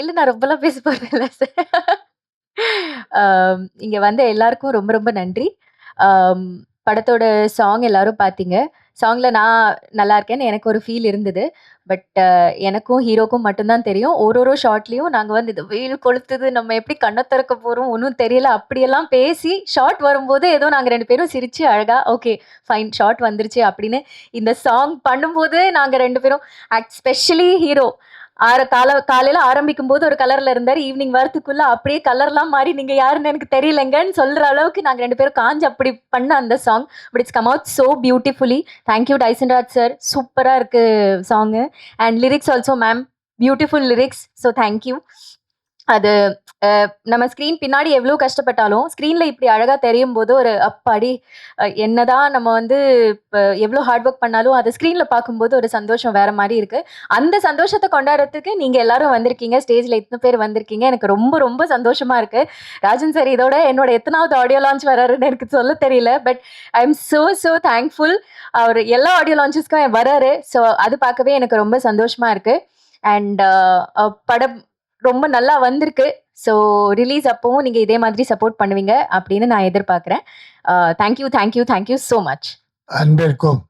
இல்லை நான் ரொம்பலாம் பேச போறதில்ல சார். இங்கே வந்த எல்லாருக்கும் ரொம்ப ரொம்ப நன்றி. படத்தோட சாங் எல்லாரும் பார்த்தீங்க. சாங்ல நான் நல்லா இருக்கேன்னு எனக்கு ஒரு ஃபீல் இருந்தது. பட் எனக்கும் ஹீரோக்கும் மட்டும்தான் தெரியும். ஒரு ஒரு ஷார்ட்லேயும் நாங்கள் வந்து இது வெயில் கொளுத்துது, நம்ம எப்படி கண்ணை திறக்க போகிறோம் ஒன்றும் தெரியல. அப்படியெல்லாம் பேசி ஷார்ட் வரும்போது ஏதோ நாங்கள் ரெண்டு பேரும் சிரித்து அழகாக ஓகே ஃபைன் ஷார்ட் வந்துருச்சு அப்படின்னு இந்த சாங் பண்ணும்போது நாங்கள் ரெண்டு பேரும் அட் ஸ்பெஷலி ஹீரோ ஆற கால காலையில ஆரம்பிக்கும்போது ஒரு கலர்ல இருந்தாரு. ஈவினிங் வரத்துக்குள்ள அப்படியே கலர்லாம் மாறி நீங்க யாருன்னு எனக்கு தெரியலங்கன்னு சொல்ற அளவுக்கு நாங்க ரெண்டு பேரும் காஞ்சு அப்படி பண்ண அந்த song. But it's come out so beautifully. Thank you Tyson Raj sir. சூப்பரா இருக்கு song. And lyrics also ma'am beautiful lyrics. So thank you. அது நம்ம ஸ்க்ரீன் பின்னாடி எவ்வளோ கஷ்டப்பட்டாலும், ஸ்க்ரீனில் இப்படி அழகாக தெரியும் போது ஒரு அப்பாடி! என்னதான் நம்ம வந்து இப்போ எவ்வளோ ஹார்ட் ஒர்க் பண்ணாலும், அதை ஸ்க்ரீனில் பார்க்கும்போது ஒரு சந்தோஷம் வேற மாதிரி இருக்கு. அந்த சந்தோஷத்தை கொண்டாடுறதுக்கு நீங்கள் எல்லாரும் வந்திருக்கீங்க. ஸ்டேஜில் எத்தனை பேர் வந்திருக்கீங்க. எனக்கு ரொம்ப ரொம்ப சந்தோஷமா இருக்கு. ராஜன் சார் இதோட என்னோட எத்தனாவது ஆடியோ லான்ச் வராருன்னு எனக்கு சொல்ல தெரியல. But I am so so thankful. அவர் எல்லா ஆடியோ லான்ச்சஸ்க்கும் வராரு. ஸோ அது பார்க்கவே எனக்கு ரொம்ப சந்தோஷமா இருக்கு. அண்ட் படம் ரொம்ப நல்லா வந்திருக்கு. ஸோ ரிலீஸ் அப்பவும் நீங்கள் இதே மாதிரி சப்போர்ட் பண்ணுவீங்க அப்படின்னு நான் எதிர்பார்க்குறேன் thank you thank you, thank you, thank you much. அன்பிற்கும்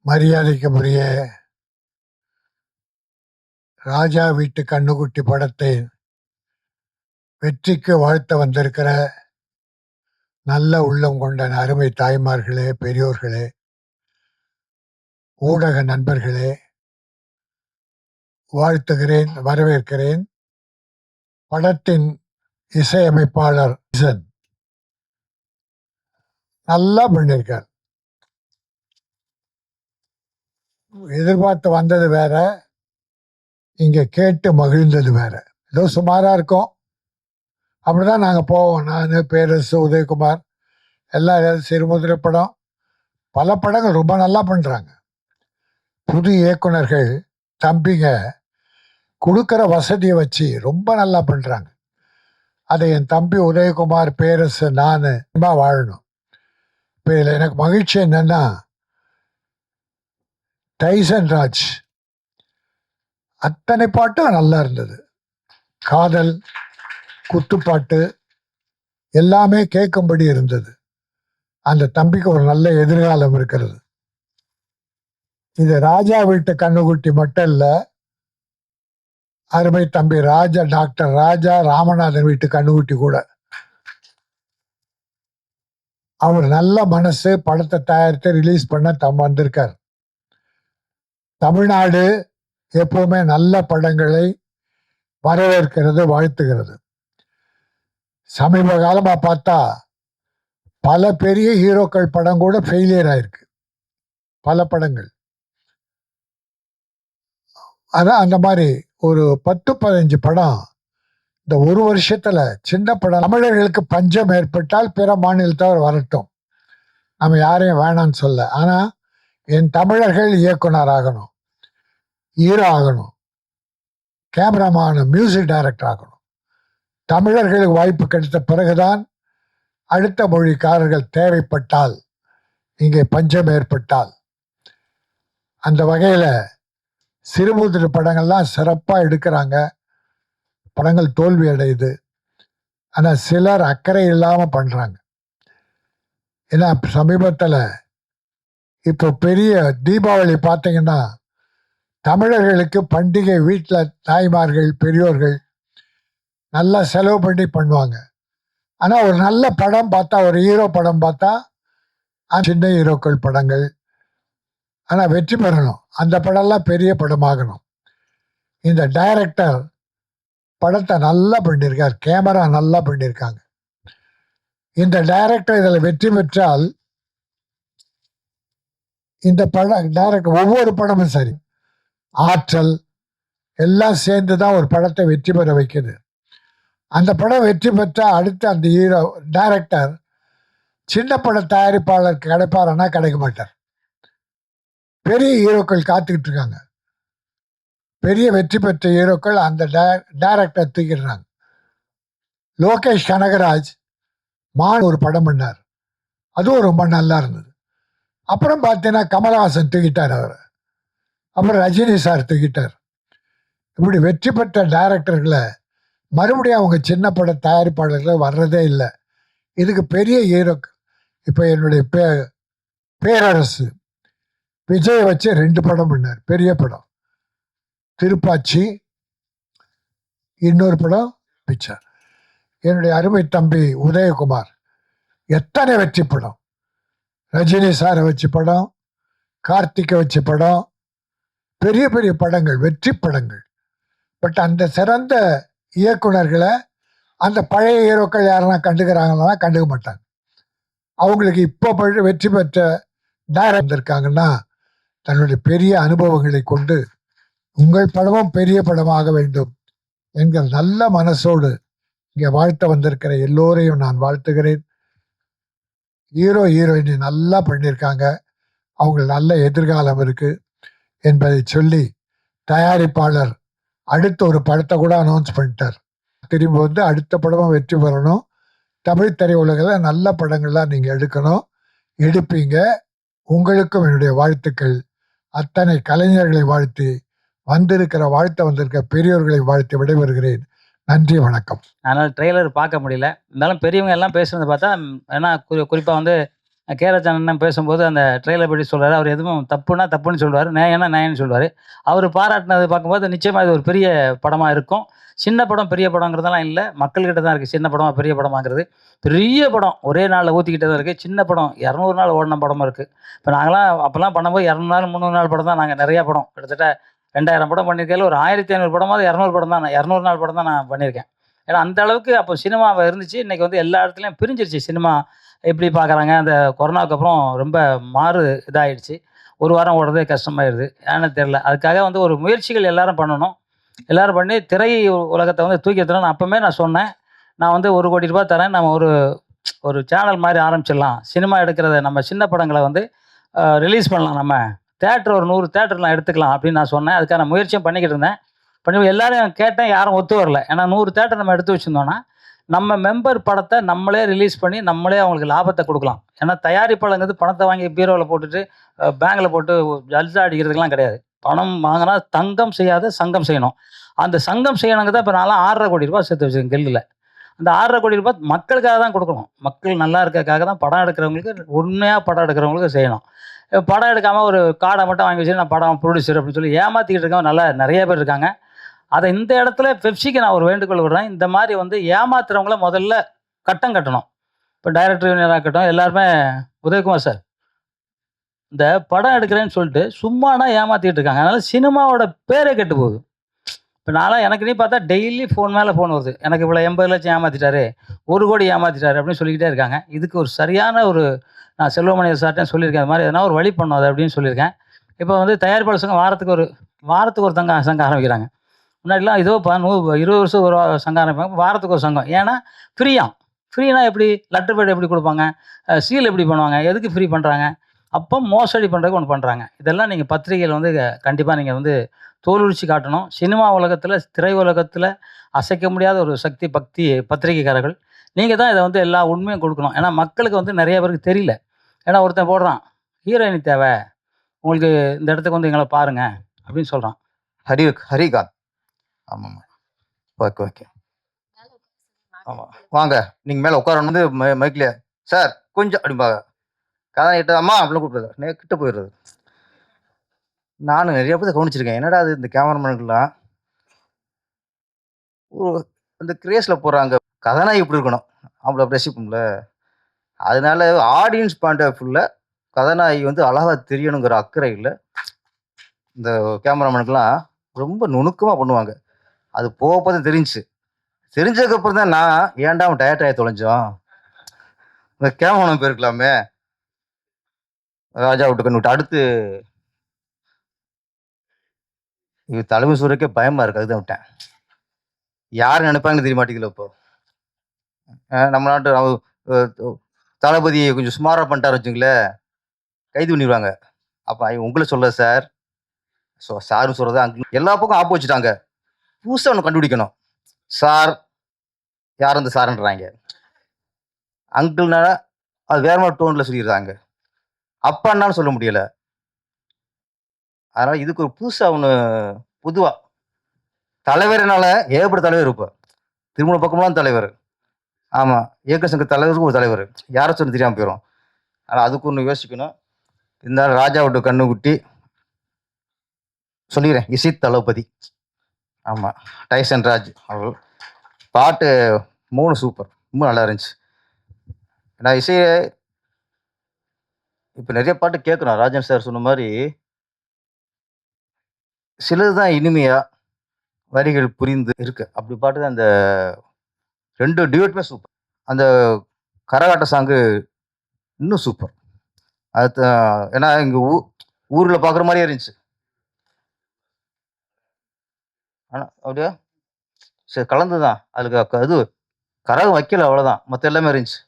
மரியாதைக்குரிய ராஜா வீட்டு கண்ணுக்குட்டி படத்தை வெற்றிக்கு வாழ்த்த வந்திருக்கிற நல்ல உள்ளம் கொண்ட அருமை தாய்மார்களே, பெரியோர்களே, ஊடக நண்பர்களே, வாழ்த்துகிறேன், வரவேற்கிறேன். படத்தின் இசையமைப்பாளர் இசன் நல்லா பண்ணியிருக்கார். எதிர்பார்த்து வந்தது வேற. இங்க கேட்டு மகிழ்ந்தது வேற. ஏதோ சுமாரா இருக்கும். அப்படிதான் நாங்கள் போவோம். நான் பேரரசு, உதயகுமார் எல்லாம் சிறுமுதிரை படம். பல படங்கள் ரொம்ப நல்லா பண்றாங்க. புது இயக்குனர்கள் தம்பிங்க கொடுக்குற வசதியை வச்சு ரொம்ப நல்லா பண்ணுறாங்க அதை என் தம்பி உதயகுமார், பேரரசு, நான் வாழணும். இப்போ இதில் எனக்கு மகிழ்ச்சி என்னென்னா டைசன் ராஜ் அத்தனை பாட்டும் நல்லா இருந்தது. காதல், குத்துப்பாட்டு எல்லாமே கேட்கும்படி இருந்தது. அந்த தம்பிக்கு ஒரு நல்ல எதிர்காலம் இருக்கிறது. இது ராஜா வீட்டு கண்ணுக்குட்டி மட்டும் இல்லை அருமை தம்பி ராஜா டாக்டர் ராஜா ராமநாதன் வீட்டு கண்ணுக்குட்டி கூட. அவர் நல்ல மனசு படத்தை தயாரித்து ரிலீஸ் பண்ண தம் வந்திருக்கார். தமிழ்நாடு எப்பவுமே நல்ல படங்களை வரவேற்கிறது, வாழ்த்துகிறது. சமீப காலமாக பார்த்தா பல பெரிய ஹீரோக்கள் படம் கூட ஃபெயிலியர் ஆயிருக்கு. பல படங்கள். அதான் அந்த மாதிரி ஒரு 10, 15 படம் இந்த ஒரு வருஷத்துல சின்ன படம் தமிழர்களுக்கு பஞ்சம் ஏற்பட்டால் பிற மாநிலத்தவர் வரட்டும். நம்ம யாரையும் வேணாம்னு சொல்ல ஆனா என் தமிழர்கள் இயக்குனர் ஆகணும். ஹீரோ ஆகணும். கேமராமேன், மியூசிக் டைரக்டர் ஆகணும். தமிழர்களுக்கு வாய்ப்பு கிடைத்த பிறகுதான் அடுத்த மொழிக்காரர்கள் தேவைப்பட்டால், இங்கே பஞ்சம் ஏற்பட்டால் அந்த வகையில் சிறுமுதிரி படங்கள்லாம் சிறப்பாக எடுக்கிறாங்க. படங்கள் தோல்வி அடையுது. ஆனால் சிலர் அக்கறை இல்லாமல் பண்ணுறாங்க ஏன்னா சமீபத்தில் இப்போ பெரிய தீபாவளி பார்த்தீங்கன்னா, தமிழர்களுக்கு பண்டிகை வீட்டில் தாய்மார்கள், பெரியோர்கள் நல்லா செலவு பண்ணி பண்ணுவாங்க. ஆனால் ஒரு நல்ல படம் பார்த்தா, ஒரு ஹீரோ படம் பார்த்தா, சின்ன ஹீரோக்கள் படங்கள். ஆனால் வெற்றி பெறணும். அந்த படம்லாம் பெரிய படமாகணும். இந்த டைரக்டர் படத்தை நல்லா பண்ணியிருக்கார். கேமரா நல்லா பண்ணியிருக்காங்க. இந்த டைரக்டர் இதில் வெற்றி பெற்றால் இந்த படம் டைரக்டர் ஒவ்வொரு படமும் சரி. ஆற்றல் எல்லாம் சேர்ந்து தான் ஒரு படத்தை வெற்றி பெற வைக்குது. அந்த படம் வெற்றி பெற்றால் அடுத்து அந்த ஹீரோ டைரக்டர் சின்ன பட தயாரிப்பாளருக்கு கிடைப்பாருன்னா கிடைக்க மாட்டார். பெரிய ஹீரோக்கள் காத்துக்கிட்டு இருக்காங்க. பெரிய வெற்றி பெற்ற ஹீரோக்கள் அந்த டே டைரக்டர் தூக்கிடுறாங்க. லோகேஷ் கனகராஜ் மான் ஒரு படம் பண்ணார். அதுவும் ரொம்ப நல்லா இருந்தது. அப்புறம் பார்த்தீங்கன்னா கமலஹாசன் தூக்கிட்டார் அவர் அப்புறம் ரஜினி சார் தூக்கிட்டார். இப்படி வெற்றி பெற்ற டைரக்டர்களை மறுபடியும் அவங்க சின்ன பட தயாரிப்பாளர்கள் வர்றதே இல்லை இதுக்கு பெரிய ஹீரோக்கள் இப்போ என்னுடைய பே பேரரசு விஜய் வச்சு ரெண்டு படம் பண்ணார். பெரிய படம். திருப்பாச்சி இன்னொரு படம் பிக்சர் என்னுடைய அருமை தம்பி உதயகுமார். எத்தனை வெற்றி படம். ரஜினி சாரை வச்சு படம் கார்த்திகை வச்சு படம் பெரிய பெரிய படங்கள் வெற்றி படங்கள். பட் அந்த சிறந்த இயக்குனர்களை அந்த பழைய ஹீரோக்கள் யாரெல்லாம் கண்டுக்கிறாங்கன்னா கண்டுக்க மாட்டாங்க. அவங்களுக்கு இப்போ வெற்றி பெற்ற டைரக்டர் இருக்காங்கன்னா தன்னுடைய பெரிய அனுபவங்களை கொண்டு உங்கள் படமும் பெரிய படமாக வேண்டும் என்கிற நல்ல மனசோடு இங்கே வாழ்த்த வந்திருக்கிற எல்லோரையும் நான் வாழ்த்துகிறேன். ஹீரோ ஹீரோயினி நல்லா பண்ணியிருக்காங்க. அவங்களுக்கு நல்ல எதிர்காலம் இருக்கு என்பதை சொல்லி தயாரிப்பாளர் அடுத்த ஒரு படத்தை கூட அனௌன்ஸ் பண்ணிட்டார். திரும்பி வந்து அடுத்த படமும் வெற்றி பெறணும். தமிழ் திரையுலகில் நல்ல படங்கள்லாம் நீங்கள் எடுக்கணும். எடுப்பீங்க. உங்களுக்கும் என்னுடைய வாழ்த்துக்கள். அத்தனை கலைஞர்களை வாழ்த்து வந்திருக்கிற வாழ்த்த வந்திருக்க பெரியோர்களை வாழ்த்து விடைபெறுகிறேன். நன்றி வணக்கம். அதனால் ட்ரெய்லர் பார்க்க முடியல. இருந்தாலும் பெரியவங்க எல்லாம் பேசுனது பார்த்தா ஏன்னா குறி குறிப்பாக வந்து கேரள பேசும்போது அந்த ட்ரெய்லர் பற்றி சொல்றாரு. அவர் எதுவும் தப்புனா தப்புன்னு சொல்லுவார் நேயனா நேயன்னு சொல்லுவார் அவர் பாராட்டினது பார்க்கும்போது நிச்சயமாக இது ஒரு பெரிய படமாக இருக்கும். சின்ன படம் பெரிய படங்கிறதெல்லாம் இல்லை. மக்கள்கிட்ட தான் இருக்குது சின்ன படமாக பெரிய படமாங்கிறது பெரிய படம் ஒரே நாளில் ஊற்றிக்கிட்டே தான் இருக்குது சின்ன படம் இரநூறு நாள் ஓடின படமும் இருக்குது இப்போ நாங்களாம் அப்போல்லாம் பண்ணும்போது இரநூறு நாள் முந்நூறு நாள் படம் தான் நாங்கள் நிறையா படம். கிட்டத்தட்ட ரெண்டாயிரம் படம் பண்ணியிருக்கையில் ஒரு ஆயிரத்தி ஐநூறு படமாவது இரநூறு படம் தான் நான் இரநூறு நாள் படம் தான் நான் பண்ணியிருக்கேன். ஏன்னா அந்த அளவுக்கு அப்போ சினிமாவை இருந்துச்சு. இன்னைக்கு வந்து எல்லா இடத்துலையும் பிரிஞ்சிருச்சு சினிமா எப்படி பார்க்குறாங்க அந்த கொரோனாவுக்கு அப்புறம் ரொம்ப மாறு இதாகிடுச்சு ஒரு வாரம் ஓடுறதே கஷ்டமாயிடுது ஏன்னு தெரில அதுக்காக வந்து ஒரு முயற்சிகள் எல்லாரும் பண்ணணும். எல்லாரும் பண்ணி திரை உலகத்தை வந்து தூக்கி எடுத்துணும் நான் நான் சொன்னேன். நான் வந்து ஒரு கோடி ரூபாய் தரேன். நம்ம ஒரு ஒரு சேனல் மாதிரி ஆரம்பிச்சிடலாம். சினிமா எடுக்கிறத நம்ம சின்ன படங்களை வந்து ரிலீஸ் பண்ணலாம் நம்ம. தேட்டர் ஒரு நூறு தேட்டர்லாம் எடுத்துக்கலாம் அப்படின்னு நான் சொன்னேன். அதுக்கான முயற்சியும் பண்ணிக்கிட்டு இருந்தேன். பண்ணி எல்லாரும் கேட்டேன். யாரும் ஒத்து வரல. ஏன்னா நூறு தேட்டர் நம்ம எடுத்து வச்சுருந்தோன்னா நம்ம மெம்பர் படத்தை நம்மளே ரிலீஸ் பண்ணி நம்மளே அவங்களுக்கு லாபத்தை கொடுக்கலாம். ஏன்னா தயாரிப்பாளங்கிறது பணத்தை வாங்கி பீரோவில் போட்டுட்டு பேங்கில் போட்டு ஜல்சா அடிக்கிறதுக்கெலாம் கிடையாது. பணம் வாங்கினா தங்கம் செய்யாத சங்கம் செய்யணும். அந்த சங்கம் செய்யணுங்கிறத இப்போ நான்லாம் ஆறரை கோடி ரூபாய் சேர்த்து வச்சிருக்கேன் கெல்லில். அந்த ஆறரை கோடி ரூபாய் மக்களுக்காக தான் கொடுக்கணும். மக்கள் நல்லா இருக்கிறதுக்காக தான் படம் எடுக்கிறவங்களுக்கு உண்மையாக படம் எடுக்கிறவங்களுக்கு செய்யணும். இப்போ படம் எடுக்காமல் ஒரு கார்டை மட்டும் வாங்கி வச்சு நான் படம் ப்ரொடியூசர் அப்படின்னு சொல்லி ஏமாற்றிக்கிட்டு இருக்கவங்க நல்லா நிறைய பேர் இருக்காங்க. அதை இந்த இடத்துல பெப்சிக்கு நான் ஒரு வேண்டுகோள் விடுறேன். இந்த மாதிரி வந்து ஏமாத்துறவங்கள முதல்ல கட்டம் கட்டணும். இப்போ டைரக்டர் யூனியராக இருக்கட்டும் எல்லாருமே உதயகுமார் சார் இந்த படம் எடுக்கிறேன்னு சொல்லிட்டு சும்மானா ஏமாத்திட்டு இருக்காங்க. அதனால சினிமாவோட பேரே கெட்டு போகுது. இப்போ நான்லாம் எனக்கு நீ பார்த்தா டெய்லி ஃபோன் மேலே ஃபோன் வருது. எனக்கு இவ்வளோ எண்பது லட்சம் ஏமாத்திட்டாரு. ஒரு கோடி ஏமாத்திட்டாரு அப்படின்னு சொல்லிக்கிட்டே இருக்காங்க. இதுக்கு ஒரு சரியான ஒரு நான் செல்வமணி சார்ட்டையும் சொல்லியிருக்கேன். அது மாதிரி எதனா ஒரு வழி பண்ணும் அது அப்படின்னு சொல்லியிருக்கேன். இப்போ வந்து தயாரிப்பாளர் சங்கம் வாரத்துக்கு ஒரு வாரத்துக்கு ஒரு தங்க சங்கம் ஆரம்பிக்கிறாங்க. முன்னாடிலாம் இதோ பா இருபது வருஷம் ஒரு சங்கம் ஆரம்பிப்பாங்க. வாரத்துக்கு ஒரு சங்கம். ஏன்னா ஃப்ரீயாக ஃப்ரீனா எப்படி? லெட்டர் பேட் எப்படி கொடுப்பாங்க? சீல் எப்படி பண்ணுவாங்க? எதுக்கு ஃப்ரீ பண்ணுறாங்க அப்போ மோசடி பண்ணுறதுக்கு ஒன்று பண்ணுறாங்க இதெல்லாம் நீங்கள் பத்திரிகையில் வந்து கண்டிப்பாக நீங்கள் வந்து தோலுரிச்சு காட்டணும். சினிமா உலகத்தில் திரை உலகத்தில் அசைக்க முடியாத ஒரு சக்தி பக்தி பத்திரிகைக்காரர்கள். நீங்கள் தான் இதை வந்து எல்லா உண்மையும் கொடுக்கணும். ஏன்னா மக்களுக்கு வந்து நிறைய பேருக்கு தெரியல. ஏன்னா ஒருத்தன் போடுறான் ஹீரோயினி தேவை. உங்களுக்கு இந்த இடத்துக்கு வந்து எங்களை பாருங்கள் அப்படின்னு சொல்கிறான் ஹரி ஹரிகாந்த். ஆமாம் ஓகே ஓகே. ஆமாம் வாங்க நீங்கள் மேலே உட்காரணும் வந்து மை மைக்கில் சார் கொஞ்சம் அப்படிம்பாங்க. கதை கிட்ட அம்மா அப்படிலாம் கூப்பிடுறது. கிட்ட போயிடுறது. நானும் நிறைய பேர் கவனிச்சிருக்கேன். என்னடா அது இந்த கேமராமேனுக்குலாம் ஒரு அந்த கிரேஸில் போகிறாங்க கதாநாயகி இப்படி இருக்கணும்? அவங்கள ரசிப்போம்ல. அதனால ஆடியன்ஸ் பாயிண்ட் ஆஃப் வியூவில் கதாநாயகி வந்து அழகாக தெரியணுங்கிற அக்கறை இல்லை இந்த கேமராமேனுக்கெல்லாம் ரொம்ப நுணுக்கமாக பண்ணுவாங்க. அது போக போக தான் தெரிஞ்சதுக்கப்புறம் தான் நான் ஏன்டா அவன் டயர்ட் ஆகி தொலைஞ்சோம் இந்த கேமராமேன் போயிருக்கலாமே ராஜா விட்டு கண்டு விட்டு அடுத்து இது தலைமை சூரியக்கே பயமா இருக்கு அதுதான் விட்டேன். யார் நினைப்பாங்கன்னு தெரிய மாட்டேங்குதுல இப்போ. நம்ம நாட்டு அவ- தளபதி கொஞ்சம் சுமாராக பண்ணிட்டாரு வச்சுங்களேன் கைது பண்ணிடுவாங்க அப்போ உங்களை சொல்ல சார் ஸோ சாருன்னு சொல்கிறது அங்கே எல்லா பக்கம் ஆப்பு வச்சுட்டாங்க புதுசாக ஒன்று கண்டுபிடிக்கணும். சார் யார் அந்த சார்ன்றாங்க அங்கிள்னால அது வேற மாதிரி டோனில் சொல்லிடுறாங்க. அப்பான்னாலும் சொல்ல முடியல. அதனால் இதுக்கு ஒரு புதுசாக ஒன்று பொதுவாக தலைவர்னால ஏகப்பட்ட தலைவர் இப்போ திருமண பக்கம்லாம் தலைவர். ஆமாம் இயக்க சங்க தலைவருக்கு ஒரு தலைவர். யாரை சொல்லி தெரியாமல் போயிடும் ஆனால் அதுக்கு ஒன்று யோசிக்கணும். இருந்தாலும் ராஜாவோட கண்ணு குட்டி. சொல்லிடுறேன் இசை தளபதி. ஆமாம் டைசன் ராஜ் அவர்கள். பாட்டு மூணு சூப்பர். ரொம்ப நல்லா இருந்துச்சு. நான் இசையை இப்போ நிறைய பாட்டு கேட்குறோம் ராஜன் சார் சொன்ன மாதிரி சிலது தான் இனிமையாக வரிகள் புரிந்து இருக்கு. அப்படி பாட்டு தான் அந்த ரெண்டு டியூட்டுமே சூப்பர் அந்த கரகாட்ட சாங்கு இன்னும் சூப்பர் அது ஏன்னா இங்கே ஊ ஊரில் பார்க்குற மாதிரியே இருந்துச்சு. ஆனால் அப்படியா? சரி கலந்து தான் அதுக்கு அக்க- இது கரகம் வைக்கல அவ்வளோதான் மற்ற எல்லாமே இருந்துச்சு.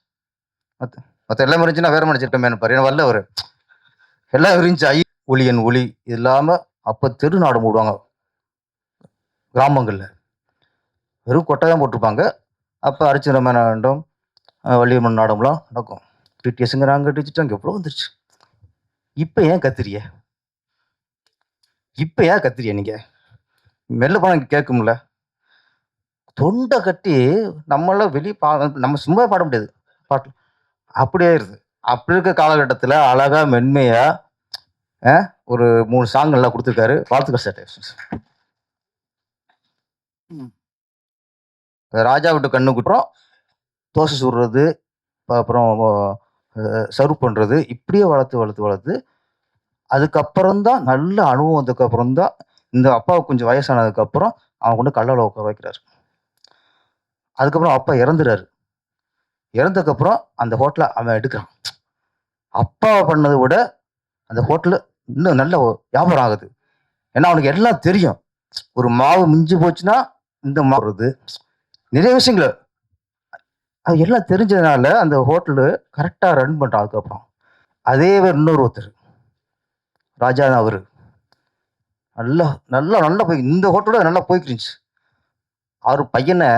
மற்ற மற்ற எல்லாமே இருந்துச்சுன்னா வேற மனுச்சிருப்பேன் பாரு. ஏன்னா வரல அவர். எல்லாம் இருந்துச்சு. ஐ ஒளியன் ஒளி. இது இல்லாமல் அப்போ தெரு நாடு மூடுவாங்க. கிராமங்களில். வெறும் கொட்டை தான் போட்டிருப்பாங்க. அப்போ அரிச்சன நாடம் வள்ளியம்மன் நாடம்லாம் நடக்கும். டிடிஎஸ்ங்கிறாங்க அங்கே எவ்வளோ வந்துருச்சு. இப்போ ஏன் கத்துறிய? இப்போ ஏன் கத்துறிய நீங்கள் மெல்ல போனால் கேட்கும்ல. தொண்டை கட்டி நம்மளாம் வெளியே பா நம்ம சும்மா பாட முடியாது. பாட்டு அப்படியே இருக்குது அப்படி இருக்க காலகட்டத்தில் அழகா மென்மையா அஹ், ஒரு மூணு சாங் நல்லா கொடுத்துருக்காரு. வாழ்த்துக்கள் சார். ராஜா விட்டு கண்ணு குட்டுறோம் தோசை சுடுறது அப்புறம் சர்வ் பண்ணுறது இப்படியே வளர்த்து வளர்த்து வளர்த்து அதுக்கப்புறம் தான் நல்ல அனுபவம் வந்ததுக்கப்புறம் தான் இந்த அப்பாவுக்கு கொஞ்சம் வயசானதுக்கப்புறம் அவன் கொண்டு கல்லால் உட்கார வைக்கிறாரு. அதுக்கப்புறம் அப்பா இறந்துறாரு. இறந்ததுக்கப்புறம் அந்த ஹோட்டலை அவன் எடுக்கிறான். அப்பா பண்ணதை விட அந்த ஹோட்டலு இன்னும் நல்ல வியாபாரம் ஆகுது. ஏன்னா அவனுக்கு எல்லாம் தெரியும். ஒரு மாவு மிஞ்சி போச்சுன்னா இந்த மாவு வருது. நிறைய விஷயங்கள். அது எல்லாம் தெரிஞ்சதுனால அந்த ஹோட்டலு கரெக்டாக ரன் பண்ணுறான் அதுக்கப்புறம். அதே வேறு இன்னொரு ஒருத்தர். ராஜா தான் அவர். நல்லா நல்லா நல்லா போய் இந்த ஹோட்டலோட நல்லா போய்க்கிருந்துச்சு அவர் பையனை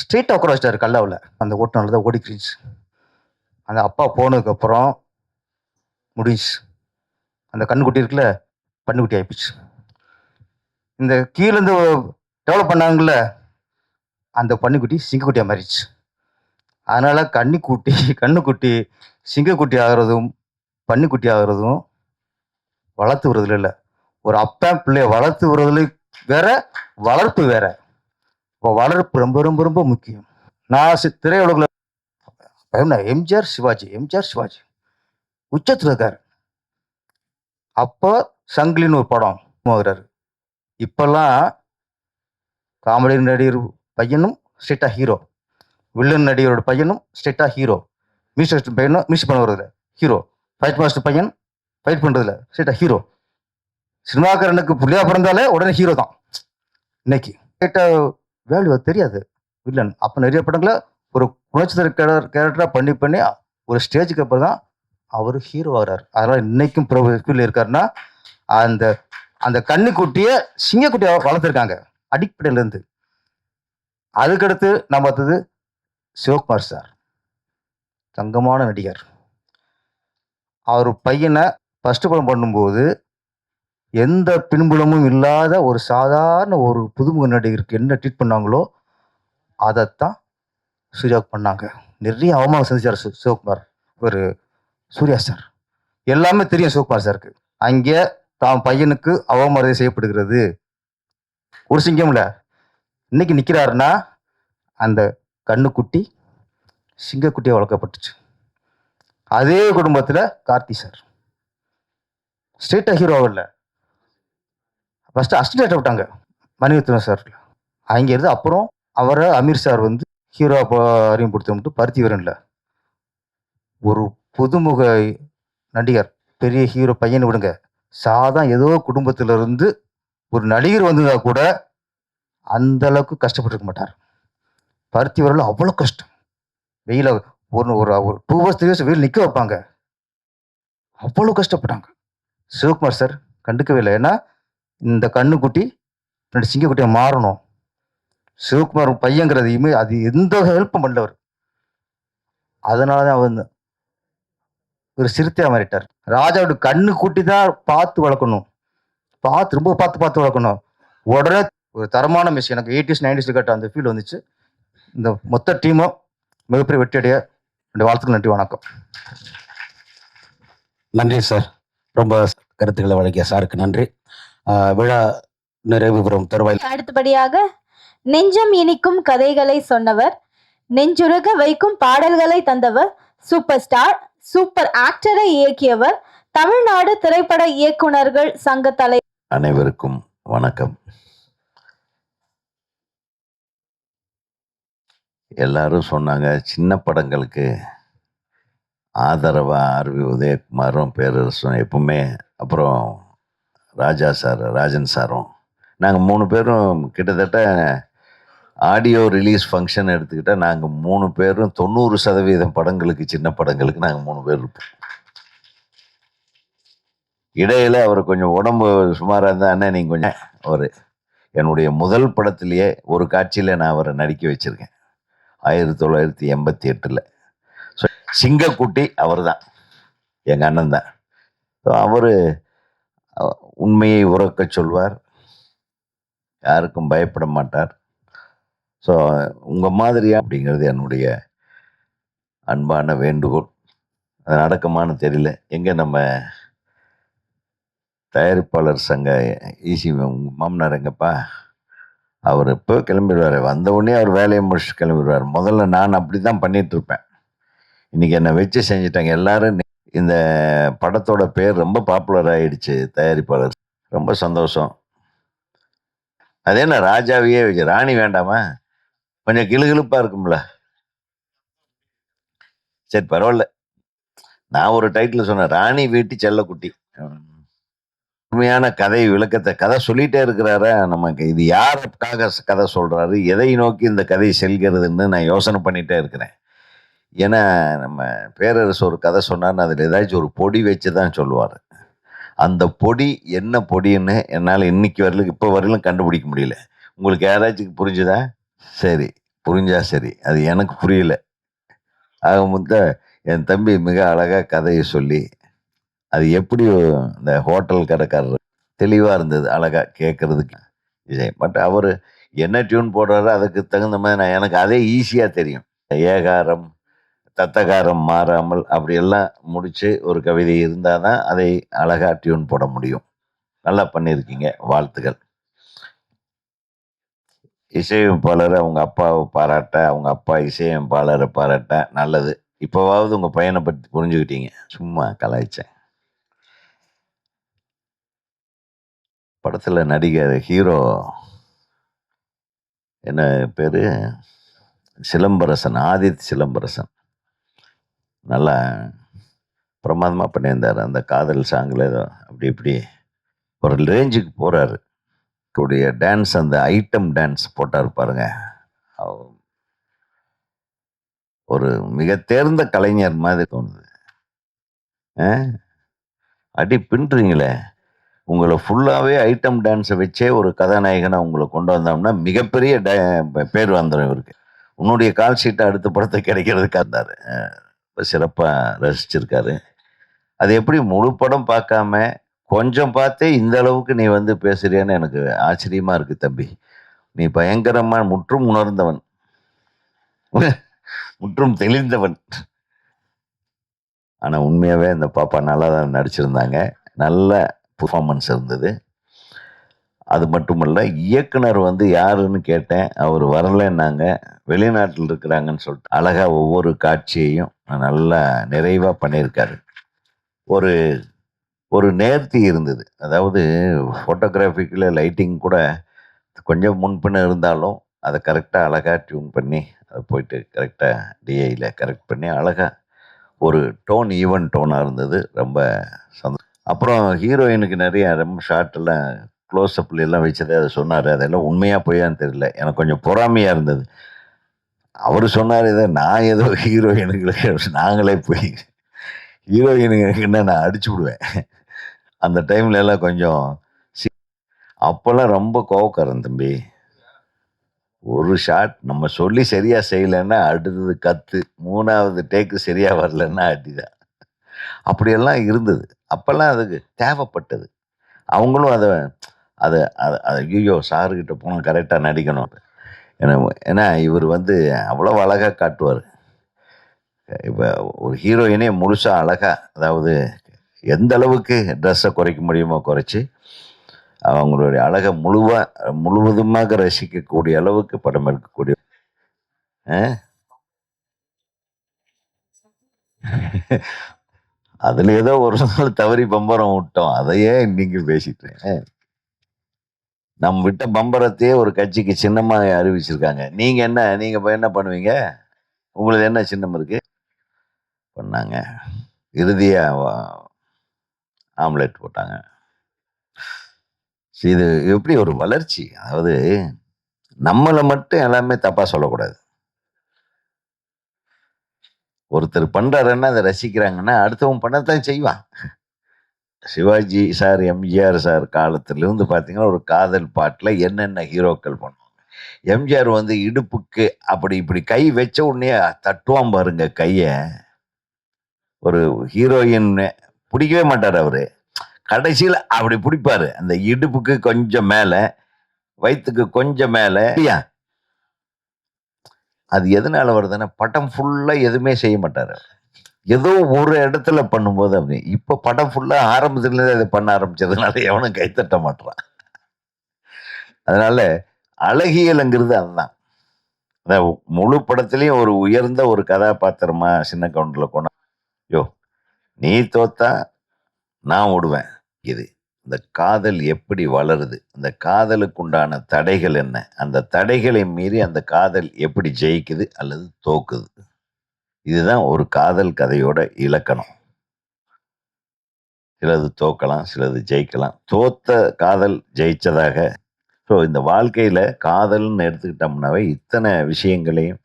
ஸ்ட்ரீட் உட்கார கல்லாவில். அந்த ஓட்டு தான் ஓடிக்கிச்சு. அந்த அப்பா போனதுக்கப்புறம் முடிஞ்சு அந்த கண்ணுக்குட்டி இருக்குல்ல பண்ணுக்குட்டி ஆயிப்போச்சு. இந்த கீழேருந்து டெவலப் பண்ணாங்கல்ல அந்த பன்னிக்குட்டி சிங்கக்குட்டியாக மாறிடுச்சு. அதனால் கன்னிக்குட்டி கண்ணுக்குட்டி சிங்கக்குட்டி ஆகிறதும் பன்னிக்குட்டி ஆகிறதும் வளர்த்து விடுறதுல இல்லை ஒரு அப்பா பிள்ளைய வளர்த்து விடுறதுல வேற வளர்ப்பு வேற. இப்போ வளர்ப்பு ரொம்ப ரொம்ப ரொம்ப முக்கியம். நான் சி- திரையுலகில் எம்ஜிஆர் சிவாஜி எம்ஜிஆர் சிவாஜி. உச்சத்தில் இருக்கார். அப்போ சங்கிலின்னு ஒரு படம் ஆகுறாரு இப்போல்லாம் காமெடி நடிகர் பையனும் ஸ்ட்ரெயிட்டாக ஹீரோ வில்லன் நடிகரோட பையனும் ஸ்ட்ரெயிட்டாக ஹீரோ மியூசிக் பையனும் மியூசிக் பண்ண வருதுல ஹீரோ ஃபைட் மாஸ்டர் பையன் ஃபைட் பண்ணுறதுல ஸ்ட்ரெயிட்டாக ஹீரோ சினிமாக்காரனுக்கு புள்ளியாக பிறந்தாலே உடனே ஹீரோ தான். இன்னைக்கு. ஸ்ட்ரெயிட்டாக வேல்யூ தெரியாது. வில்லன் அப்போ நிறைய படங்களை ஒரு குணச்சித்திர கேரக்டராக பண்ணி பண்ணி ஒரு ஸ்டேஜுக்கு அப்புறம் தான் அவர் ஹீரோ ஆகிறார். அதனால் இன்னைக்கும் ப்ரொஃபில் இருக்காருன்னா அந்த அந்த கன்னிக்குட்டியை சிங்கக்குட்டியாக வளர்த்துருக்காங்க அடிப்படையிலேருந்து அதுக்கடுத்து நான் பார்த்தது சிவகுமார் சார். தங்கமான நடிகர். அவர் பையனை ஃபஸ்ட்டு படம் பண்ணும்போது எந்த பின்புலமும் இல்லாத ஒரு சாதாரண ஒரு புதுமுக நடிகருக்கு என்ன ட்ரீட் பண்ணாங்களோ அதைத்தான் சூர்யாவுக்கு பண்ணாங்க. நிறைய அவமானம் செஞ்சார் சு சிவகுமார். ஒரு சூர்யா சார். எல்லாமே தெரியும் சிவகுமார் சாருக்கு. அங்கே தான் பையனுக்கு அவமரியாதை செய்யப்படுகிறது. ஒரு சிங்கம்ல. இன்னைக்கு நிற்கிறாருன்னா அந்த கண்ணுக்குட்டி சிங்கக்குட்டியை வளர்க்கப்பட்டுச்சு. அதே குடும்பத்தில் கார்த்தி சார். ஸ்ட்ரெயிட்டாக ஹீரோ இல்லை ஃபஸ்ட்டு அசிஸ்டன்ட் விட்டாங்க மணிரத்னம் சார் அங்கே இருந்து அப்புறம் அவரை அமீர் சார் வந்து ஹீரோ அறிமுகப்படுத்த பருத்தி வீரன்ல. ஒரு புதுமுக நடிகர் பெரிய ஹீரோ பையன் விடுங்க. சாதா ஏதோ குடும்பத்திலிருந்து ஒரு நடிகர் வந்ததாக கூட அந்த அளவுக்கு கஷ்டப்பட்டிருக்க மாட்டார். பருத்தி வரல அவ்வளோ கஷ்டம். வெயில ஒரு ஒரு ஒரு டூ ஹவர்ஸ் த்ரீ ஹவர்ஸ் வெயில் நிற்க வைப்பாங்க. அவ்வளோ கஷ்டப்பட்டாங்க. சிவகுமார் சார் கண்டுக்கவே இல்லை. ஏன்னா இந்த கண்ணுக்குட்டி ரெண்டு சிங்கக்குட்டியை மாறணும். சிவகுமார் பையங்கிறதையுமே அது எந்த ஹெல்ப்பும் பண்ணல அவர் அதனால தான் அவர் ஒரு சிறுத்தையாக மாறிட்டார். ராஜாவோட கண்ணு கூட்டி தான் பார்த்து வளர்க்கணும். பார்த்து ரொம்ப பார்த்து பார்த்து வளர்க்கணும். உடனே ஒரு தரமான மிஷின் எனக்கு எயிட்டிஸ் நைன்டிஸ் கட்ட அந்த ஃபீல் வந்துச்சு. இந்த மொத்த டீமும் மிகப்பெரிய வெற்றியடைய என்னுடைய வாழ்த்துக்கு நன்றி வணக்கம். நன்றி சார். ரொம்ப கருத்துக்களை வழங்கிய சாருக்கு நன்றி. விழா நிறைவு பெறும் தருவாயில். அடுத்தபடியாக நெஞ்சம் இனிக்கும் கதைகளை சொன்னவர் நெஞ்சுருக வைக்கும் பாடல்களை தந்தவர் சூப்பர் ஸ்டார் சூப்பர் ஆக்டரை இயக்கியவர் தமிழ்நாடு திரைப்பட இயக்குனர்கள் சங்க தலை. அனைவருக்கும் வணக்கம். எல்லாரும் சொன்னாங்க சின்ன படங்களுக்கு ஆதரவாக ஆர்வி உதயகுமாரும் பேரரசும் எப்பவுமே அப்புறம் ராஜா சார் ராஜன் சாரும். நாங்கள் மூணு பேரும் கிட்டத்தட்ட ஆடியோ ரிலீஸ் ஃபங்க்ஷன் எடுத்துக்கிட்டால் நாங்கள் மூணு பேரும் தொண்ணூறு சதவீதம் படங்களுக்கு சின்ன படங்களுக்கு நாங்கள் மூணு பேர் இருப்போம். இடையில் அவர் கொஞ்சம் உடம்பு சுமாராக இருந்தால் அண்ணன் நீங்கள் கொஞ்சம் அவர் என்னுடைய முதல் படத்திலேயே ஒரு காட்சியில் நான் அவரை நடிக்க வச்சுருக்கேன். ஆயிரத்தி தொள்ளாயிரத்தி எண்பத்தி எட்டில். ஸோ சிங்கக்குட்டி அவர் தான் எங்கள் அண்ணன் தான் ஸோ அவர் உண்மையை உறக்கச் சொல்வார். யாருக்கும் பயப்பட மாட்டார். ஸோ உங்கள் மாதிரியா அப்படிங்கிறது என்னுடைய அன்பான வேண்டுகோள். அது நடக்குமான்னு தெரியல. எங்கே நம்ம தயாரிப்பாளர் சங்க ஈசி மாமனார் எங்கப்பா? அவர் இப்போ கிளம்பிடுவார்? வந்த உடனே அவர் வேலையை முடிச்சு கிளம்பிடுவார். முதல்ல நான் அப்படி தான் பண்ணிகிட்ருப்பேன் இன்றைக்கி என்னை வச்சு செஞ்சிட்டாங்க. எல்லாரும் இந்த படத்தோட பேர் ரொம்ப பாப்புலர் ஆயிடுச்சு தயாரிப்பாளர். ரொம்ப சந்தோஷம். அதே என்ன ராஜாவையே வச்சு ராணி வேண்டாமா? கொஞ்சம் கிளுகிழுப்பாக இருக்கும்ல. சரி பரவாயில்ல. நான் ஒரு டைட்டில் சொன்னேன் ராணி வீட்டு செல்லக்குட்டி. உண்மையான கதை விளக்கத்தை கதை சொல்லிட்டே இருக்கிறாரா? நமக்கு இது யாருக்காக கதை சொல்றாரு? எதை நோக்கி இந்த கதை செல்கிறதுன்னு நான் யோசனை பண்ணிட்டே இருக்கிறேன். ஏன்னா நம்ம பேரரசு ஒரு கதை சொன்னார்னு அதில் ஏதாச்சும் ஒரு பொடி வச்சு தான் சொல்லுவார். அந்த பொடி என்ன பொடின்னு என்னால் இன்னைக்கு வரலும் இப்போ வரலும் கண்டுபிடிக்க முடியல. உங்களுக்கு யாராச்சும் புரிஞ்சுதா? சரி புரிஞ்சா சரி. அது எனக்கு புரியல. ஆக மொத்த என் தம்பி மிக அழகாக கதையை சொல்லி அது எப்படி இந்த ஹோட்டல் கடைக்காரர் தெளிவாக இருந்தது அழகாக கேட்குறதுக்கு இசை பட் அவர் என்ன டியூன் போடுறாரோ அதுக்கு தகுந்த மாதிரி நான் எனக்கு அதே ஈஸியாக தெரியும். ஏகாரம் தத்தகாரம் மாறாமல் அப்படியெல்லாம் முடித்து ஒரு கவிதை இருந்தால் தான் அதை அழகாக டியூன் போட முடியும். நல்லா பண்ணியிருக்கீங்க வாழ்த்துக்கள். இசையமைப்பாளரை அவங்க அப்பாவை பாராட்ட அவங்க அப்பா இசையமைப்பாளரை பாராட்ட நல்லது. இப்போவாவது உங்கள் பையனை பற்றி புரிஞ்சுக்கிட்டீங்க. சும்மா கலாய்ச்சேன் படத்தில் நடிகர் ஹீரோ என்ன பேர்? சிலம்பரசன் ஆதித் சிலம்பரசன். நல்லா பிரமாதமாக பண்ணியிருந்தார். அந்த காதல் சாங்கில் ஏதோ அப்படி இப்படி ஒரு ரேஞ்சுக்கு போகிறாரு கூடிய டான்ஸ் அந்த ஐட்டம் டான்ஸ் போட்டார் பாருங்க. அவர் ஒரு மிக தேர்ந்த கலைஞர் மாதிரி தோணுது. ஆ? அடி பின்னுறீங்களே. உங்களை ஃபுல்லாகவே ஐட்டம் டான்ஸை வச்சே ஒரு கதாநாயகனை உங்களை கொண்டு வந்தோம்னா மிகப்பெரிய டே- பேர் வந்துடும் இவருக்கு. உன்னுடைய கால் ஷீட்டை அடுத்த படத்தை கிடைக்கிறதுக்கு இருந்தார். சிறப்பாக ரசிச்சிருக்காரு. அது எப்படி முழு படம் பார்க்காம கொஞ்சம் பார்த்தே இந்த அளவுக்கு நீ வந்து பேசுறியான்னு எனக்கு ஆச்சரியமாக இருக்குது தம்பி. நீ பயங்கரமா முற்றும் உணர்ந்தவன். முற்றும் தெளிந்தவன். ஆனால் உண்மையாகவே இந்த பாப்பா நல்லா தான் நடிச்சிருந்தாங்க. நல்ல பெர்ஃபார்மன்ஸ் இருந்தது. அது மட்டுமல்ல இயக்குனர் வந்து யாருன்னு கேட்டேன் அவர் வரலைன்னாங்க வெளிநாட்டில் இருக்கிறாங்கன்னு சொல்லிட்டு. அழகாக ஒவ்வொரு காட்சியையும் நல்லா நிறைவாக பண்ணியிருக்காரு. ஒரு ஒரு நேர்த்தி இருந்தது. அதாவது ஃபோட்டோகிராஃபிக்கில் லைட்டிங் கூட கொஞ்சம் முன்பின்ன இருந்தாலும் அதை கரெக்டாக அழகாக டியூன் பண்ணி அதை போயிட்டு கரெக்டாக டிஐயில் கரெக்ட் பண்ணி அழகாக ஒரு டோன் ஈவன் டோனாக இருந்தது. ரொம்ப சந்தோஷம். அப்புறம் ஹீரோயினுக்கு நிறைய ரொம்ப ஷார்ட்டெல்லாம் க்ளோஸ்அப்பில் எல்லாம் வச்சதே அதை சொன்னார். அதெல்லாம் உண்மையாக பொய்யான்னு தெரியல. எனக்கு கொஞ்சம் பொறாமையாக இருந்தது. அவர் சொன்னார் இதை நான் ஏதோ ஹீரோயினுங்களுக்கு நாங்களே போய் ஹீரோயினுங்கன்னா நான் அடிச்சு விடுவேன். அந்த டைம்ல எல்லாம் கொஞ்சம் சி- அப்போல்லாம் ரொம்ப கோவக்காரன் தம்பி. ஒரு ஷாட் நம்ம சொல்லி சரியாக செய்யலைன்னா அடுத்தது கத்து மூணாவது டேக்கு சரியாக வரலன்னா அடிதான். அப்படியெல்லாம் இருந்தது. அப்போல்லாம் அதுக்கு தேவைப்பட்டது. அவங்களும் அதை அதை அது அது ஐயோ சாருக்கிட்ட போனால் கரெக்டாக நடிக்கணும். ஏன்னா ஏன்னா இவர் வந்து அவ்வளோ அழகாக காட்டுவார். இப்போ ஒரு ஹீரோயினே முழுசாக அழகாக அதாவது எந்த அளவுக்கு ட்ரெஸ்ஸை குறைக்க முடியுமோ குறைச்சி அவங்களுடைய அழகை முழுவா முழுவதுமாக ரசிக்கக்கூடிய அளவுக்கு படம் எடுக்கக்கூடிய அதில் ஏதோ ஒரு நாள் தவறி பம்பரம் விட்டோம். அதையே இன்னைக்கு பேசிட்டேன் நம்ம விட்ட பம்பரத்தையே ஒரு கட்சிக்கு சின்னமாக அறிவிச்சிருக்காங்க. நீங்கள் என்ன நீங்கள் இப்போ என்ன பண்ணுவீங்க? உங்களுக்கு என்ன சின்னம் இருக்கு? பண்ணாங்க. இறுதியாக வா- ஆம்லெட் போட்டாங்க. சரி, இது எப்படி ஒரு வளர்ச்சி? அதாவது நம்மளை மட்டும் எல்லாமே தப்பாக சொல்லக்கூடாது. ஒருத்தர் பண்ணுறாருன்னா அதை ரசிக்கிறாங்கன்னா அடுத்தவன் பண்ணத்தான் செய்வான். சிவாஜி சார் எம்ஜிஆர் சார் காலத்திலிருந்து பார்த்தீங்கன்னா ஒரு காதல் பாட்டில் என்னென்ன ஹீரோக்கள் பண்ணுவாங்க. எம்ஜிஆர் வந்து இடுப்புக்கு அப்படி இப்படி கை வச்ச உடனே தட்டுவான் பாருங்க கையை. ஒரு ஹீரோயின் பிடிக்கவே மாட்டார் அவர். கடைசியில் அப்படி பிடிப்பார். அந்த இடுப்புக்கு கொஞ்சம் மேலே வயிற்றுக்கு கொஞ்சம் மேலே. இல்லையா அது எதனால வருதுன்னா படம் ஃபுல்லாக எதுவுமே செய்ய மாட்டார் அவர். ஏதோ ஒரு இடத்துல பண்ணும்போது அப்படி. இப்போ படம் ஃபுல்லாக ஆரம்பத்துலேருந்து அதை பண்ண ஆரம்பிச்சதுனால எவனும் கைத்தட்ட மாட்டான் அதனால அழகியலுங்கிறது அதுதான். அதான் முழு படத்துலையும் ஒரு உயர்ந்த ஒரு கதாபாத்திரமா சின்ன கவுண்டில் கொண்டா யோ நீ தோத்தா நான் விடுவேன் இது இந்த காதல் எப்படி வளருது? அந்த காதலுக்குண்டான தடைகள் என்ன? அந்த தடைகளை மீறி அந்த காதல் எப்படி ஜெயிக்குது அல்லது தோக்குது? இதுதான் ஒரு காதல் கதையோட இலக்கணம். சிலது தோக்கலாம் சிலது ஜெயிக்கலாம். தோத்த காதல் ஜெயிச்சதாக. ஸோ இந்த வாழ்க்கையில் காதல்னு எடுத்துக்கிட்டோம்னாவே இத்தனை விஷயங்களையும்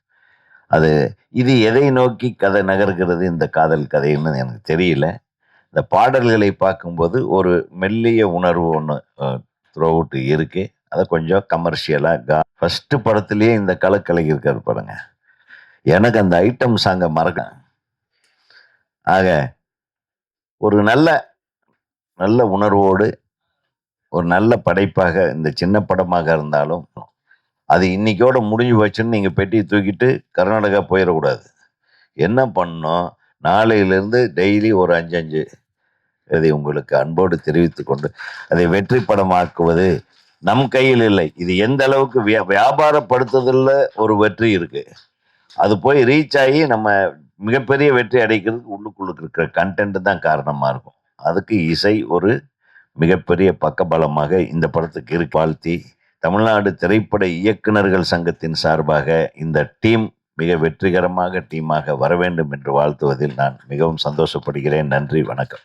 அது இது எதை நோக்கி கதை நகர்கிறது இந்த காதல் கதைன்னு எனக்கு தெரியல. இந்த பாடல்களை பார்க்கும்போது ஒரு மெல்லிய உணர்வு ஒன்று த்ரோ அவுட் இருக்குது அதை கொஞ்சம் கமர்ஷியலாக கா ஃபஸ்ட்டு படத்துலேயே இந்த கலக்கலை இருக்கிற பாருங்கள் எனக்கு அந்த ஐட்டம் சாங்கை மறக்க. ஆக ஒரு நல்ல நல்ல உணர்வோடு ஒரு நல்ல படைப்பாக இந்த சின்ன படமாக இருந்தாலும் அது இன்னைக்கோட முடிஞ்சு போச்சுன்னு நீங்கள் பெட்டியை தூக்கிட்டு கர்நாடகா போயிடக்கூடாது. என்ன பண்ணணும்? நாளையிலேருந்து டெய்லி ஒரு அஞ்சு அஞ்சு இதை உங்களுக்கு அன்போடு தெரிவித்து கொண்டு அதை வெற்றி படமாக்குவது நம் கையில் இல்லை. இது எந்த அளவுக்கு வியா வியாபாரப்படுத்துதல்ல ஒரு வெற்றி இருக்குது அது போய் ரீச் ஆகி நம்ம மிகப்பெரிய வெற்றி அடைக்கிறதுக்கு உள்ளுக்குள்ளுக்கு இருக்கிற கண்டென்ட் தான் காரணமாக இருக்கும். அதுக்கு இசை ஒரு மிகப்பெரிய பக்கபலமாக இந்த படத்துக்கு இரு வாழ்த்தி தமிழ்நாடு திரைப்பட இயக்குனர்கள் சங்கத்தின் சார்பாக இந்த டீம் மிக வெற்றிகரமாக டீமாக வர வேண்டும் என்று வாழ்த்துவதில் நான் மிகவும் சந்தோஷப்படுகிறேன். நன்றி வணக்கம்.